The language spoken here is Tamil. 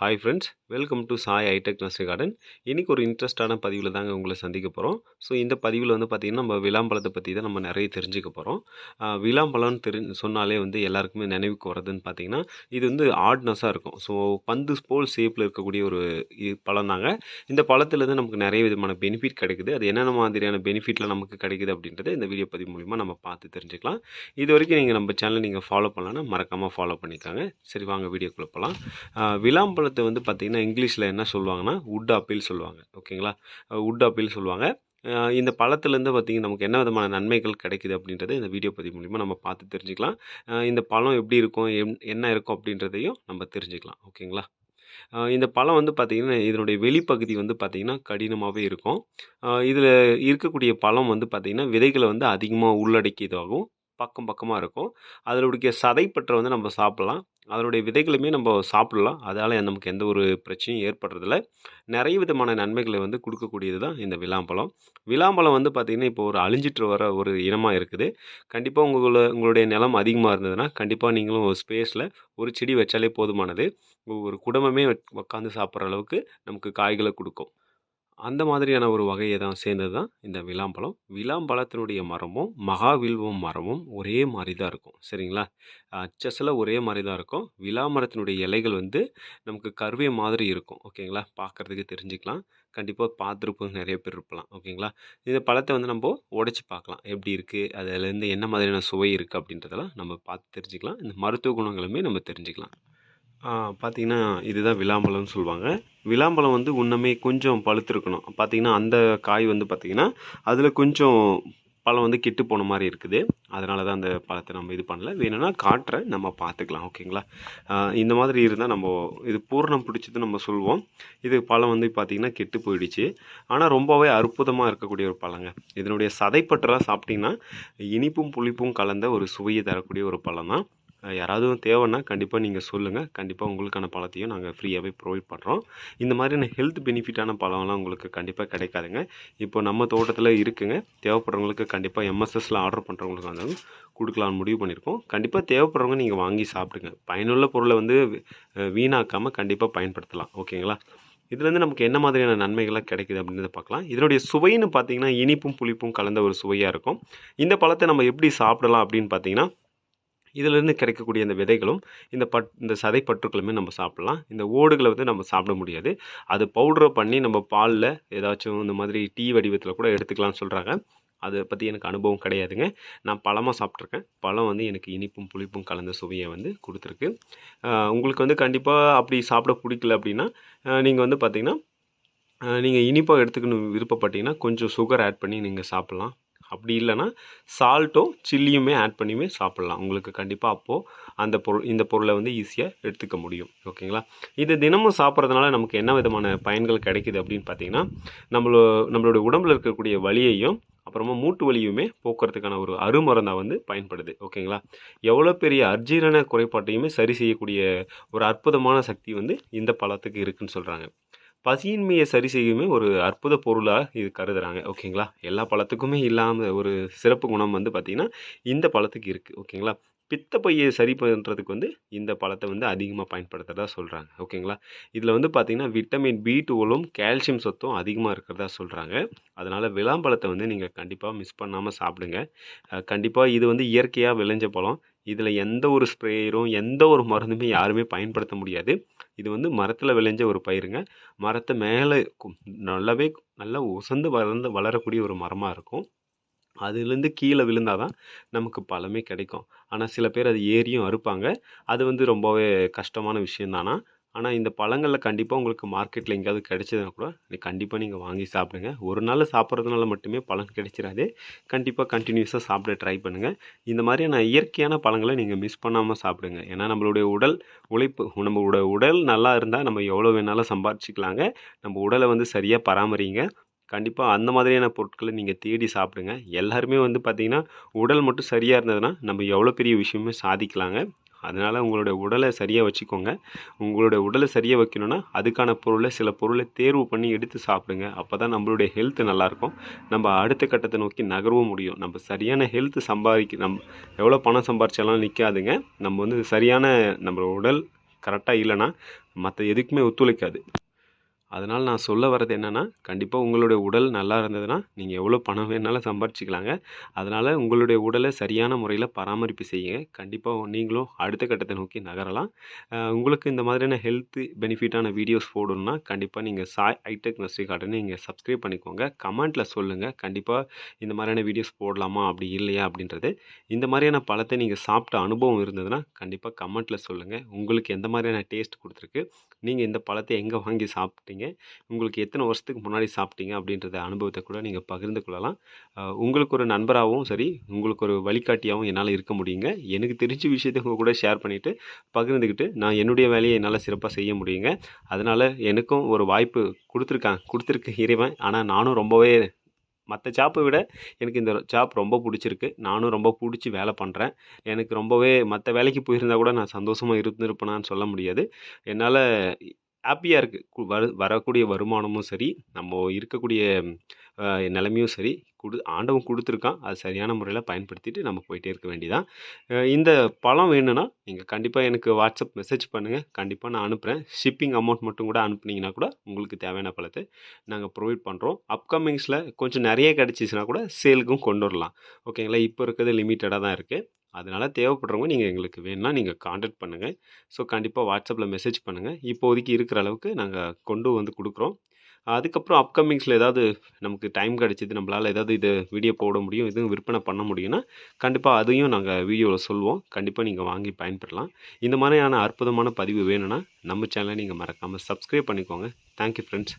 Hi friends welcome to Sai hi tech nursery garden இன்றைக்கி ஒரு இன்ட்ரெஸ்டான பதிவில் தாங்க உங்களை சந்திக்க போகிறோம் ஸோ இந்த பதிவில் வந்து பார்த்திங்கன்னா நம்ம விளாம்பழத்தை பற்றி தான் நம்ம நிறைய தெரிஞ்சுக்க போகிறோம் விளாம்பழம்னு தெரி சொன்னாலே வந்து எல்லாருக்குமே நினைவுக்கு வரதுன்னு பார்த்திங்கன்னா இது வந்து ஆட்னஸாக இருக்கும். ஸோ பந்து ஸ்போல் ஷேப்பில் இருக்கக்கூடிய ஒரு பழம் தாங்க. இந்த பழத்துலேருந்து நமக்கு நிறைய விதமான பெனிஃபிட் கிடைக்குது. அது என்னென்ன மாதிரியான பெனிஃபிட்லாம் நமக்கு கிடைக்குது அப்படின்றத இந்த வீடியோ பதிவு மூலிமா நம்ம பார்த்து தெரிஞ்சுக்கலாம். இது வரைக்கும் நீங்கள் நம்ம சேனலை நீங்கள் ஃபாலோ பண்ணலன்னா மறக்காமல் ஃபாலோ பண்ணிக்காங்க. சரி வாங்க வீடியோக்குள்ளே போகலாம் தாவரத்தை வந்து பார்த்திங்கன்னா இங்கிலீஷில் என்ன சொல்லுவாங்கன்னா உட் ஆப்பிள் சொல்லுவாங்க. ஓகேங்களா? உட் ஆப்பிள் சொல்லுவாங்க. இந்த பழத்துலேருந்து பார்த்திங்கன்னா நமக்கு என்ன விதமான நன்மைகள் கிடைக்குது அப்படின்றத இந்த வீடியோ பதிவு மூலிமா நம்ம பார்த்து தெரிஞ்சுக்கலாம். இந்த பழம் எப்படி இருக்கும் எம் என்ன இருக்கும் அப்படின்றதையும் நம்ம தெரிஞ்சுக்கலாம். ஓகேங்களா? இந்த பழம் வந்து பார்த்திங்கன்னா இதனுடைய வெளிப்பகுதி வந்து பார்த்திங்கன்னா கடினமாகவே இருக்கும். இதில் இருக்கக்கூடிய பழம் வந்து பார்த்திங்கன்னா விதைகளை வந்து அதிகமாக உள்ளடக்கியதாகவும் பக்கம் பக்கமாக இருக்கும். அதனுடைய சதைப்பற்றை வந்து நம்ம சாப்பிட்லாம். அதனுடைய விதைகளுமே நம்ம சாப்பிடலாம். அதால் நமக்கு எந்த ஒரு பிரச்சனையும் ஏற்படுறதில்ல. நிறைய விதமான நன்மைகளை வந்து கொடுக்கக்கூடியது தான் இந்த விளாம்பழம். விளாம்பழம் வந்து பார்த்திங்கன்னா இப்போ ஒரு அழிஞ்சிட்டு வர ஒரு இனமாக இருக்குது. கண்டிப்பாக உங்களை உங்களுடைய நிலம் அதிகமாக இருந்ததுன்னா கண்டிப்பாக நீங்களும் ஒரு ஸ்பேஸில் ஒரு செடி வச்சாலே போதுமானது. ஒரு குடும்பமே உட்காந்து சாப்பிட்ற அளவுக்கு நமக்கு காய்களை கொடுக்கும். அந்த மாதிரியான ஒரு வகையை தான் சேர்ந்தது தான் இந்த விளாம்பழம். விளாம்பழத்தினுடைய மரமும் மகாவில்வம் மரமும் ஒரே மாதிரி தான் இருக்கும். சரிங்களா? அச்சஸில் ஒரே மாதிரி தான் இருக்கும். விளாமரத்தினுடைய இலைகள் வந்து நமக்கு கருவே மாதிரி இருக்கும். ஓகேங்களா? பார்க்குறதுக்கு தெரிஞ்சுக்கலாம். கண்டிப்பாக பார்த்துருப்போம் நிறைய பேர் இருப்பலாம். ஓகேங்களா? இந்த பழத்தை வந்து நம்ம உடைச்சி பார்க்கலாம். எப்படி இருக்குது அதுலேருந்து என்ன மாதிரியான சுவை இருக்குது அப்படின்றதெல்லாம் நம்ம பார்த்து தெரிஞ்சுக்கலாம். இந்த மருத்துவ குணங்களுமே நம்ம தெரிஞ்சுக்கலாம். பார்த்திங்கன்னா இதுதான் விளாம்பழம்னு சொல்லுவாங்க. விளாம்பழம் வந்து உன்னமே கொஞ்சம் பழுத்திருக்கணும். பார்த்திங்கன்னா அந்த காய் வந்து பார்த்திங்கன்னா அதில் கொஞ்சம் பழம் வந்து கெட்டு போன மாதிரி இருக்குது. அதனால தான் அந்த பழத்தை நம்ம இது பண்ணல. வேணும்னா காட்டுறேன் நம்ம பார்த்துக்கலாம் ஓகேங்களா? இந்த மாதிரி இருந்தால் நம்ம இது பூர்ணம் பிடிச்சது நம்ம சொல்லுவோம். இது பழம் வந்து பார்த்திங்கன்னா கெட்டு போயிடுச்சு. ஆனால் ரொம்பவே அற்புதமாக இருக்கக்கூடிய ஒரு பழங்க. இதனுடைய சதைப்பற்றெல்லாம் சாப்பிட்டிங்கன்னா இனிப்பும் புளிப்பும் கலந்த ஒரு சுவையை தரக்கூடிய ஒரு பழம் தான் யாராவது தேவைன்னா கண்டிப்பாக நீங்கள் சொல்லுங்கள் கண்டிப்பாக உங்களுக்கான பழத்தையும் நாங்கள் ஃப்ரீயாகவே ப்ரொவைட் பண்ணுறோம் இந்த மாதிரியான ஹெல்த் பெனிஃபிட்டான பழம்லாம் உங்களுக்கு கண்டிப்பாக கிடைக்காதுங்க. இப்போ நம்ம தோட்டத்தில் இருக்குங்க. தேவைப்படுறவங்களுக்கு கண்டிப்பாக எம்எஸ்எஸில் ஆர்டர் பண்ணுறவங்களுக்கு வந்தாலும் கொடுக்கலான்னு முடிவு பண்ணியிருக்கோம் கண்டிப்பாக தேவைப்படுறவங்க நீங்கள் வாங்கி சாப்பிடுங்க. பயனுள்ள பொருளை வந்து வீணாக்காமல் கண்டிப்பாக பயன்படுத்தலாம். ஓகேங்களா? இதுலேருந்து நமக்கு என்ன மாதிரியான நன்மைகள்லாம் கிடைக்குது அப்படின்றத பார்க்கலாம். இதனுடைய சுவைன்னு பார்த்தீங்கன்னா இனிப்பும் புளிப்பும் கலந்த ஒரு சுவையாக இருக்கும். இந்த பழத்தை நம்ம எப்படி சாப்பிடலாம் அப்படின்னு பார்த்தீங்கன்னா இதிலிருந்து கிடைக்கக்கூடிய இந்த விதைகளும் இந்த பட் இந்த சதை பற்றுக்களுமே நம்ம சாப்பிட்லாம். இந்த ஓடுகளை வந்து நம்ம சாப்பிட முடியாது. அது பவுடரை பண்ணி நம்ம பாலில் ஏதாச்சும் இந்த மாதிரி டீ வடிவத்தில் கூட எடுத்துக்கலாம்னு சொல்கிறாங்க அதை பற்றி எனக்கு அனுபவம் கிடையாதுங்க. நான் பழமாக சாப்பிட்ருக்கேன் பழம் வந்து எனக்கு இனிப்பும் புளிப்பும் கலந்த சுவையை வந்து கொடுத்துருக்கு. உங்களுக்கு வந்து கண்டிப்பாக அப்படி சாப்பிட பிடிக்கல அப்படின்னா நீங்கள் வந்து பார்த்திங்கன்னா நீங்கள் இனிப்பாக எடுத்துக்கணும் விருப்பப்பட்டீங்கன்னா கொஞ்சம் சுகர் ஆட் பண்ணி நீங்கள் சாப்பிட்லாம். அப்படி இல்லைன்னா சால்ட்டும் சில்லியுமே ஆட் பண்ணியுமே சாப்பிட்லாம். உங்களுக்கு கண்டிப்பாக அப்போது அந்த பொருள் இந்த பொருளை வந்து ஈஸியாக எடுத்துக்க முடியும். ஓகேங்களா? இது தினமும் சாப்பிட்றதுனால நமக்கு என்ன விதமான பயன்கள் கிடைக்குது அப்படின்னு பார்த்தீங்கன்னா நம்மளோ நம்மளோட உடம்புல இருக்கக்கூடிய வலியையும் அப்புறமா மூட்டு வலியுமே போக்குறதுக்கான ஒரு அருமருந்தாக வந்து பயன்படுது. ஓகேங்களா? எவ்வளோ பெரிய அர்ஜீரண குறைபாட்டையுமே சரி செய்யக்கூடிய ஒரு அற்புதமான சக்தி வந்து இந்த பழத்துக்கு இருக்குன்னு சொல்கிறாங்க பசியின்மையை சரி செய்யுமே ஒரு அற்புத பொருளாக இது கருதுகிறாங்க ஓகேங்களா? எல்லா பழத்துக்குமே இல்லாமல் ஒரு சிறப்பு குணம் வந்து பார்த்திங்கன்னா இந்த பழத்துக்கு இருக்குது ஓகேங்களா? பித்தப்பையை சரி பண்ணுறதுக்கு வந்து இந்த பழத்தை வந்து அதிகமாக பயன்படுத்துகிறதா சொல்கிறாங்க ஓகேங்களா? இதில் வந்து பார்த்திங்கன்னா விட்டமின் பி டூவலும் கால்சியம் சத்தும் அதிகமாக இருக்கிறதா சொல்கிறாங்க அதனால் விளாம்பழத்தை வந்து நீங்கள் கண்டிப்பாக மிஸ் பண்ணாமல் சாப்பிடுங்க. கண்டிப்பாக இது வந்து இயற்கையாக விளைஞ்ச பழம். இதில் எந்த ஒரு ஸ்ப்ரேயரும் எந்த ஒரு மருந்துமே யாருமே பயன்படுத்த முடியாது. இது வந்து மரத்தில் விளைஞ்ச ஒரு பயிருங்க. மரத்தை மேலே நல்லாவே நல்லா உசந்து வளர்ந்து வளரக்கூடிய ஒரு மரமாக இருக்கும். அதுலேருந்து கீழே விழுந்தால் தான் நமக்கு பழமே கிடைக்கும். ஆனால் சில பேர் அது ஏறியும் அறுப்பாங்க. அது வந்து ரொம்பவே கஷ்டமான விஷயந்தானா ஆனால் இந்த பழங்களில் கண்டிப்பாக உங்களுக்கு மார்க்கெட்டில் எங்கேயாவது கிடைச்சதுன்னா கூட கண்டிப்பாக நீங்கள் வாங்கி சாப்பிடுங்க. ஒரு நாள் சாப்பிட்றதுனால மட்டுமே பழம் கிடைச்சிடாது கண்டிப்பாக கண்டினியூஸாக சாப்பிட ட்ரை பண்ணுங்கள் இந்த மாதிரியான இயற்கையான பழங்களை நீங்கள் மிஸ் பண்ணாமல் சாப்பிடுங்க. ஏன்னா நம்மளுடைய உடல் உழைப்பு நம்மளோட உடல் நல்லா இருந்தால் நம்ம எவ்வளோ வேணாலும் சம்பாரிச்சிக்கலாங்க நம்ம உடலை வந்து சரியாக பராமரிங்க. கண்டிப்பாக அந்த மாதிரியான பொருட்களை நீங்கள் தேடி சாப்பிடுங்க. எல்லாருமே வந்து பார்த்திங்கன்னா உடல் மட்டும் சரியாக இருந்ததுன்னா நம்ம எவ்வளோ பெரிய விஷயமே சாதிக்கலாங்க. அதனால் உங்களுடைய உடலை சரியாக வச்சுக்கோங்க. உங்களுடைய உடலை சரியாக வைக்கணுன்னா அதுக்கான பொருளை சில பொருளை தேர்வு பண்ணி எடுத்து சாப்பிடுங்க. அப்போ தான் நம்மளுடைய ஹெல்த் நல்லாயிருக்கும். நம்ம அடுத்த கட்டத்தை நோக்கி நகரவும் முடியும். நம்ம சரியான ஹெல்த் சம்பாதிக்க நம் எவ்வளோ பணம் சம்பாரிச்சாலும் நிற்காதுங்க நம்ம வந்து சரியான நம்ம உடல் கரெக்டாக இல்லைன்னா மற்ற எதுக்குமே ஒத்துழைக்காது. அதனால் நான் சொல்ல வர்றது என்னென்னா கண்டிப்பாக உங்களுடைய உடல் நல்லா இருந்ததுன்னா நீங்கள் எவ்வளோ பணம் வேணாலும் சம்பாரிச்சிக்கலாங்க. அதனால் உங்களுடைய உடலை சரியான முறையில் பராமரிப்பு செய்யுங்க. கண்டிப்பாக நீங்களும் அடுத்த கட்டத்தை நோக்கி நகரலாம். உங்களுக்கு இந்த மாதிரியான ஹெல்த் பெனிஃபிட்டான வீடியோஸ் போடணும்னா கண்டிப்பாக நீங்கள் சாய் ஹைடெக் நர்சரி கார்டனை நீங்கள் சப்ஸ்கிரைப் பண்ணிக்கோங்க. கமெண்ட்டில் சொல்லுங்கள் கண்டிப்பாக இந்த மாதிரியான வீடியோஸ் போடலாமா? அப்படி இல்லையா? அப்படின்றது. இந்த மாதிரியான பழத்தை நீங்கள் சாப்பிட்ட அனுபவம் இருந்ததுன்னா கண்டிப்பாக கமெண்ட்டில் சொல்லுங்கள் உங்களுக்கு எந்த மாதிரியான டேஸ்ட் கொடுத்துருக்கு? நீங்கள் இந்த பழத்தை எங்கே வாங்கி சாப்பிட்டீங்க? உங்களுக்கு எத்தனை வருஷத்துக்கு முன்னாடி சாப்பிட்டீங்க அப்படின்றத அனுபவத்தை கூட நீங்கள் பகிர்ந்து கொள்ளலாம். உங்களுக்கு ஒரு நண்பராகவும் சரி உங்களுக்கு ஒரு வழிகாட்டியாகவும் என்னால் இருக்க முடியுங்க. எனக்கு தெரிஞ்ச விஷயத்தை உங்கள் கூட ஷேர் பண்ணிவிட்டு பகிர்ந்துக்கிட்டு நான் என்னுடைய வேலையை என்னால் சிறப்பாக செய்ய முடியுங்க. அதனால் எனக்கும் ஒரு வாய்ப்பு கொடுத்துருக்கேன் கொடுத்துருக்கு இறைவன். ஆனால் நானும் ரொம்பவே மற்ற சாப்பை விட எனக்கு இந்த சாப் ரொம்ப பிடிச்சிருக்கு. நானும் ரொம்ப பிடிச்சி வேலை பண்ணுறேன் எனக்கு ரொம்பவே மற்ற வேலைக்கு போயிருந்தா கூட நான் சந்தோஷமாக இருந்திருப்பேனான்னு சொல்ல முடியாது. என்னால் ஹாப்பியாக இருக்குது வரக்கூடிய வருமானமும் சரி நம்ம இருக்கக்கூடிய நிலமையும் சரி கொடு ஆண்டவன் கொடுத்துருக்கான். அது சரியான முறையில் பயன்படுத்திட்டு நம்ம போயிட்டே இருக்க வேண்டியதான் இந்த பழம் வேணும்னா நீங்கள் கண்டிப்பாக எனக்கு வாட்ஸ்அப் மெசேஜ் பண்ணுங்கள் கண்டிப்பாக நான் அனுப்புகிறேன் ஷிப்பிங் அமௌண்ட் மட்டும் கூட அனுப்புனீங்கன்னா கூட உங்களுக்கு தேவையான பழத்தை நாங்கள் ப்ரொவைட் பண்ணுறோம் அப்கமிங்ஸில் கொஞ்சம் நிறைய கிடச்சிச்சின்னா கூட சேலுக்கும் கொண்டு வரலாம். ஓகேங்களா? இப்போ இருக்கிறது லிமிட்டடாக தான் இருக்குது அதனால் தேவைப்படுறவங்க நீங்கள் எங்களுக்கு வேணும்னா நீங்கள் காண்டாக்ட் பண்ணுங்கள் ஸோ கண்டிப்பாக வாட்ஸ்அப்பில் மெசேஜ் பண்ணுங்கள் இப்போதைக்கு இருக்கிற அளவுக்கு நாங்கள் கொண்டு வந்து கொடுக்குறோம். அதுக்கப்புறம் அப்கமிங்ஸில் ஏதாவது நமக்கு டைம் கிடச்சிது நம்மளால் ஏதாவது இது வீடியோ போட முடியும் எதுவும் விற்பனை பண்ண முடியும்னா கண்டிப்பாக அதையும் நாங்கள் வீடியோவில் சொல்லுவோம். கண்டிப்பாக நீங்கள் வாங்கி பயன்பெறலாம். இந்த மாதிரியான அற்புதமான பதிவு வேணும்னா நம்ம சேனலை நீங்கள் மறக்காமல் சப்ஸ்கிரைப் பண்ணிக்கோங்க. Thank you friends